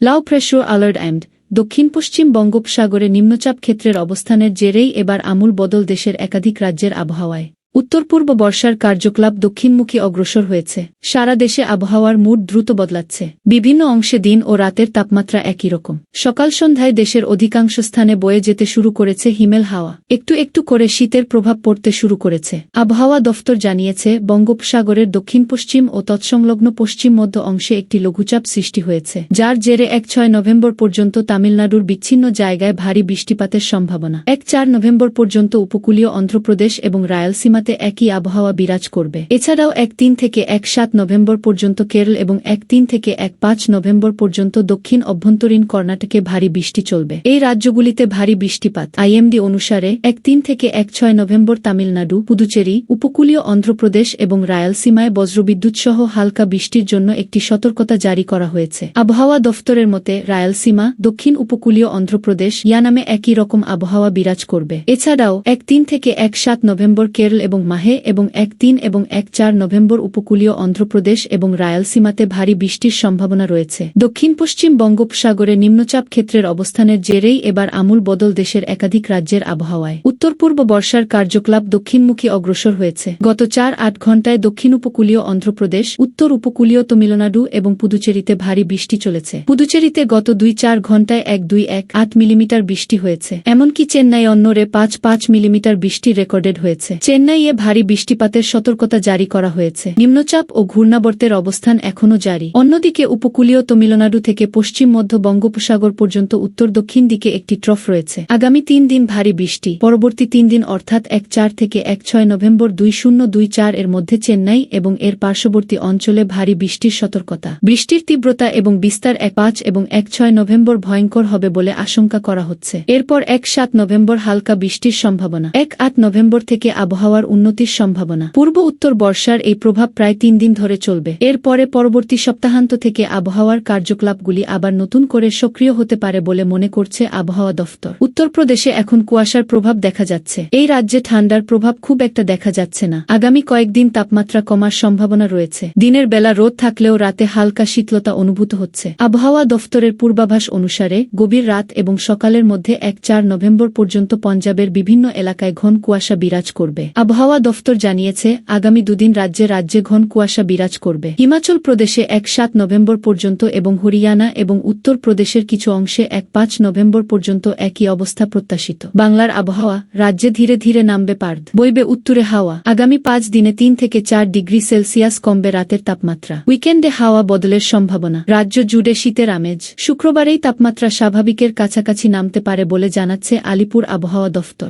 লাউ প্রেশর alert and দক্ষিণ পশ্চিম বঙ্গোপসাগরে নিম্নচাপ ক্ষেত্রের অবস্থানের জেরেই এবার আমূল বদল দেশের একাধিক রাজ্যের আবহাওয়ায়। উত্তর পূর্ব বর্ষার কার্যকলাপ দক্ষিণমুখী অগ্রসর হয়েছে। সারা দেশে আবহাওয়ার মুড দ্রুত বদলাচ্ছে। বিভিন্ন অংশে দিন ও রাতের তাপমাত্রা একই রকম। সকাল সন্ধ্যায় দেশের অধিকাংশ স্থানে বয়ে যেতে শুরু করেছে হিমেল হাওয়া। একটু একটু করে শীতের প্রভাব পড়তে শুরু করেছে। আবহাওয়া দফতর জানিয়েছে, বঙ্গোপসাগরের দক্ষিণ পশ্চিম ও তৎসংলগ্ন পশ্চিম মধ্য অংশে একটি লঘুচাপ সৃষ্টি হয়েছে, যার জেরে এক ছয় নভেম্বর পর্যন্ত তামিলনাড়ুর বিচ্ছিন্ন জায়গায় ভারী বৃষ্টিপাতের সম্ভাবনা। এক চার নভেম্বর পর্যন্ত উপকূলীয় অন্ধ্রপ্রদেশ এবং রায়ালসীমাতে একই আবহাওয়া বিরাজ করবে। এছাড়াও এক তিন থেকে এক সাত নভেম্বর পর্যন্ত কেরল এবং এক তিন থেকে এক পাঁচ নভেম্বর পর্যন্ত দক্ষিণ অভ্যন্তরীণ কর্ণাটকে ভারী বৃষ্টি চলবে। এই রাজ্যগুলিতে ভারী বৃষ্টিপাত। আইএমডি অনুসারে, এক তিন থেকে এক ছয় নভেম্বর তামিলনাড়ু, পুদুচেরি, উপকূলীয় অন্ধ্রপ্রদেশ এবং রায়ালসীমায় বজ্রবিদ্যুৎ সহ হালকা বৃষ্টির জন্য একটি সতর্কতা জারি করা হয়েছে। আবহাওয়া দফতরের মতে, রায়ালসীমা, দক্ষিণ উপকূলীয় অন্ধ্রপ্রদেশ, ইয়া নামে একই রকম আবহাওয়া বিরাজ করবে। এছাড়াও, এক তিন থেকে এক সাত নভেম্বর কেরল এবং মাহে এবং এক তিন এবং এক চার নভেম্বর উপকূলীয় অন্ধ্রপ্রদেশ এবং রায়ালসীমাতে ভারী বৃষ্টির সম্ভাবনা রয়েছে। দক্ষিণ পশ্চিম বঙ্গোপসাগরে নিম্নচাপ ক্ষেত্রের অবস্থানের জেরেই এবার আমূল বদল দেশের একাধিক রাজ্যের আবহাওয়ায়। উত্তর পূর্ব বর্ষার কার্যকলাপ দক্ষিণমুখী অগ্রসর হয়েছে। গত চার আট ঘণ্টায় দক্ষিণ উপকূলীয় অন্ধ্রপ্রদেশ উত্তর উপকূলীয় তামিলনাড়ু এবং পুদুচেরিতে ভারী বৃষ্টি চলেছে। পুদুচেরিতে গত দুই চার ঘণ্টায় এক দুই এক আট মিলিমিটার বৃষ্টি হয়েছে। এমনকি চেন্নাই অন্যরে পাঁচ পাঁচ মিলিমিটার বৃষ্টি রেকর্ডেড হয়েছে। চেন্নাইয়ে ভারী বৃষ্টিপাতের সতর্কতা জারি করা হয়েছে। নিম্নচাপ ও ঘূর্ণাবর্তের অবস্থান এখনও জারি। অন্যদিকে উপকূলীয় তামিলনাড়ু থেকে পশ্চিম মধ্য বঙ্গোপসাগর পর্যন্ত উত্তর দক্ষিণ দিকে একটি ট্রফ রয়েছে। আগামী তিন দিন ভারী বৃষ্টি। পরবর্তী তিন দিন অর্থাৎ এক চার থেকে এক ছয় নভেম্বর দুই শূন্য দুই চার এর মধ্যে চেন্নাই এবং এর পার্শ্ববর্তী অঞ্চলে ভারী বৃষ্টির সতর্কতা। বৃষ্টির তীব্রতা এবং বিস্তার এক পাঁচ এবং এক ছয় নভেম্বর ভয়ঙ্কর হবে বলে আশঙ্কা করা হচ্ছে। এরপর এক সাত নভেম্বর হালকা বৃষ্টির সম্ভাবনা। এক আট নভেম্বর থেকে আবহাওয়ার উন্নতির সম্ভাবনা। পূর্ব উত্তর বর্ষার এই প্রভাব প্রায় তিন দিন ধরে চলবে। এরপরে পরবর্তী সপ্তাহান্ত থেকে আবহাওয়ার কার্যকলাপগুলি আবার নতুন করে সক্রিয় হতে পারে বলে মনে করছে আবহাওয়া দফতর। উত্তরপ্রদেশে এখন কুয়াশার প্রভাব দেখা যাচ্ছে। এই রাজ্যে ঠান্ডার প্রভাব খুব একটা দেখা যাচ্ছে না। আগামী কয়েকদিন তাপমাত্রা কমার সম্ভাবনা রয়েছে। দিনের বেলা রোদ থাকলেও রাতে হালকা শীতলতা অনুভূত হচ্ছে। আবহাওয়া দফতরের পূর্বাভাস অনুসারে গভীর রাত এবং সকালের মধ্যে এক চার নভেম্বর পর্যন্ত পঞ্জাবের বিভিন্ন এলাকায় ঘন কুয়াশা বিরাজ করবে। আবহাওয়া দফতর জানিয়েছে, আগামী দুদিন রাজ্যে রাজ্যে ঘন কুয়াশা বিরাজ করবে। হিমাচল প্রদেশে এক সাত নভেম্বর পর্যন্ত এবং হরিয়ানা এবং উত্তর প্রদেশের কিছু অংশে এক পাঁচ নভেম্বর পর্যন্ত একই অবস্থা প্রত্যাশিত। বাংলার আবহাওয়া রাজ্যে ধীরে ধীরে নামবে পার্দ। বইবে উত্তরে হাওয়া। আগামী পাঁচ দিনে তিন থেকে চার ডিগ্রি সেলসিয়াস কমবে রাতের তাপমাত্রা। উইকেন্ডে হাওয়া বদলের সম্ভাবনা। রাজ্য জুড়ে শীতের আমেজ। শুক্রবারেই তাপমাত্রা স্বাভাবিকের কাছাকাছি নামতে পারে বলে জানাচ্ছে আলিপুর আবহাওয়া দফতর।